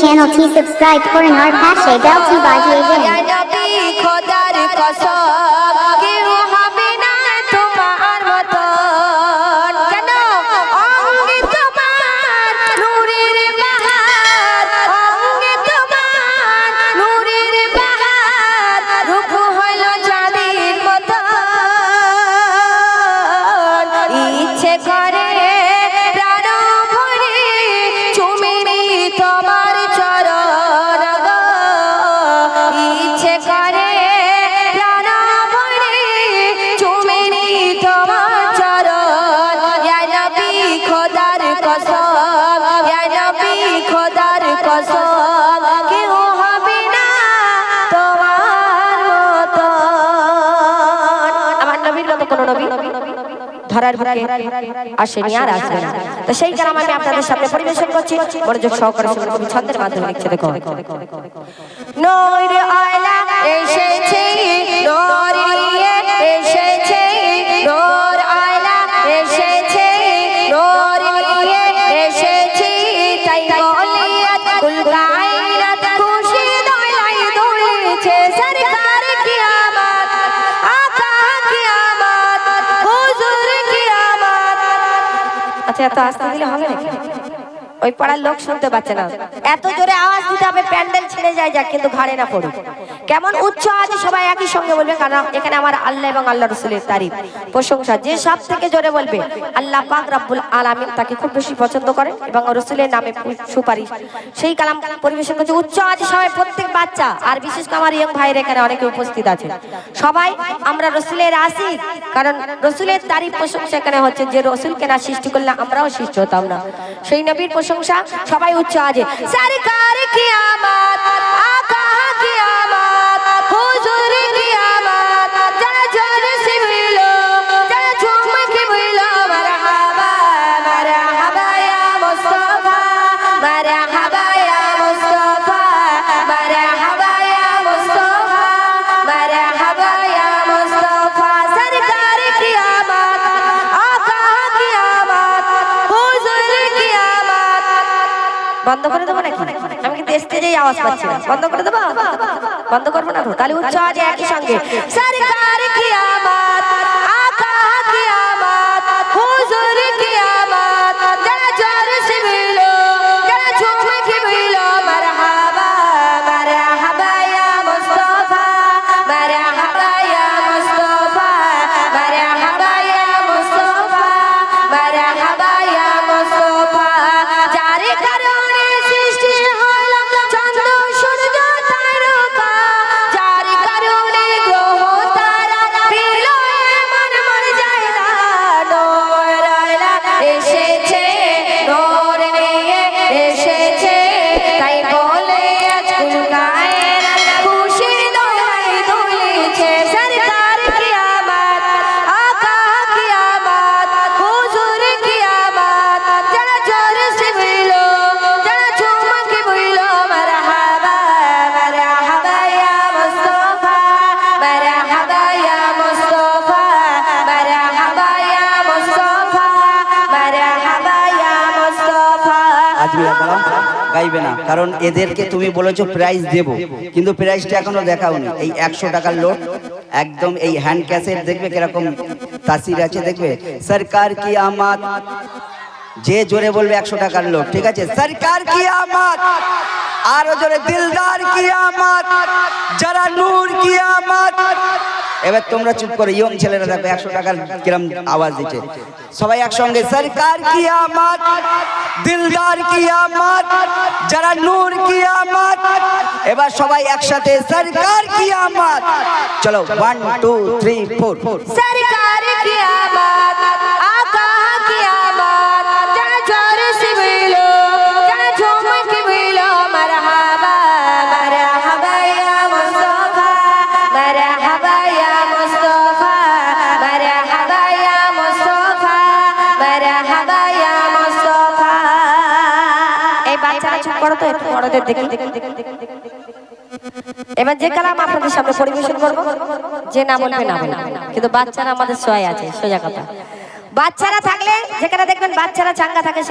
channel T subscribe for an art hashtag. Bell 2 by ধরার বুকে আসেনি আর আসবে না। তো সেই কারণে আমি আপনাদের সামনে পরিবেশন করছি। মনোযোগ সহকারে শুনুন, কবি ছন্দের মাধ্যমে লিখছে দেখো নূর আয়লা এসেছে নূর এসেছে নূর আচ্ছা এত আস্তে দিলে হবে নাকি ওই পাড়ার লোক শুনতে পাচ্ছে না। এত জোরে আওয়াজ দিতে হবে, প্যান্ডেল ছেড়ে যায় যাক, কিন্তু ঘাড়ে না পড়ুক। কেমন উচ্চ আজ সবাই একই সঙ্গে বলবে, কারণ এখানে আমার আল্লাহ এবং আল্লাহ রসুলের তারিফ। প্রশংসা, যে সব থেকে জোরে বলবে, আল্লাহ পাক রাব্বুল আলামিন তাকে খুব বেশি পছন্দ করে এবং রসুলের নামে সুপারিশ। সেই কালাম পরিবেশন করছে, উচ্চ আজ সবাই প্রত্যেক বাচ্চা, আর বিশেষ করে আমার ইয়ং ভাইয়ের এখানে অনেকে উপস্থিত আছে সবাই, আমরা রসুলের আসি কারণ রসুলের তারিফ প্রশংসা এখানে হচ্ছে, যে রসুলকে না সৃষ্টি করলে আমরাও সৃষ্টি হতাম না। সেই নবীর প্রশংসা সবাই উচ্চ আজে সরকার কিয়ামত আকা কিয়ামত বন্ধ করে দেবো নাকি? আমি কিন্তু স্টেজেই আওয়াজ পাচ্ছি বন্ধ করে দেবো? বন্ধ করব না তো? তাহলে উচ্চ আজ একই সঙ্গে। সরকার কিয়ামত মুস্তাফা আজমি দাঁড়াও গাইবে না। কারণ এদেরকে তুমি বলেছ প্রাইজ দেব, কিন্তু প্রাইজটা এখনও দেখাওনি। এই একশো টাকার লোট একদম এই হ্যান্ড ক্যাশের দেখবে কীরকম তাসির আছে, দেখবে? সরকার কি আমাত যে জোরে বলবে একশো টাকার লোক ঠিক আছে? সরকার কি আমাত আরও জোরে, দিলদার কি আমাত যারা নূর কি আমাত এবার তোমরা চুপ করো ইয়ং ছেলেরা দেখো একশো টাকার কিরম আওয়াজ দিচ্ছে। সবাই একসঙ্গে, সরকার কি আমার দিলদার কি আমার যারা নূর কি আমার এবার সবাই একসাথে, সরকার কি আমার চলো ওয়ান টু থ্রি ফোর করো তো, একটু বড়দের দেখে। এবার যে কালাম আপনাদের সামনে পরিবেশন করব, যে না বলবে না কিন্তু বাচ্চারা আমাদের সহায় আছে, সোজা কথা। বাচ্চারা থাকলে, যেখানে দেখবেন বাচ্চারা চাঙ্গা থাকে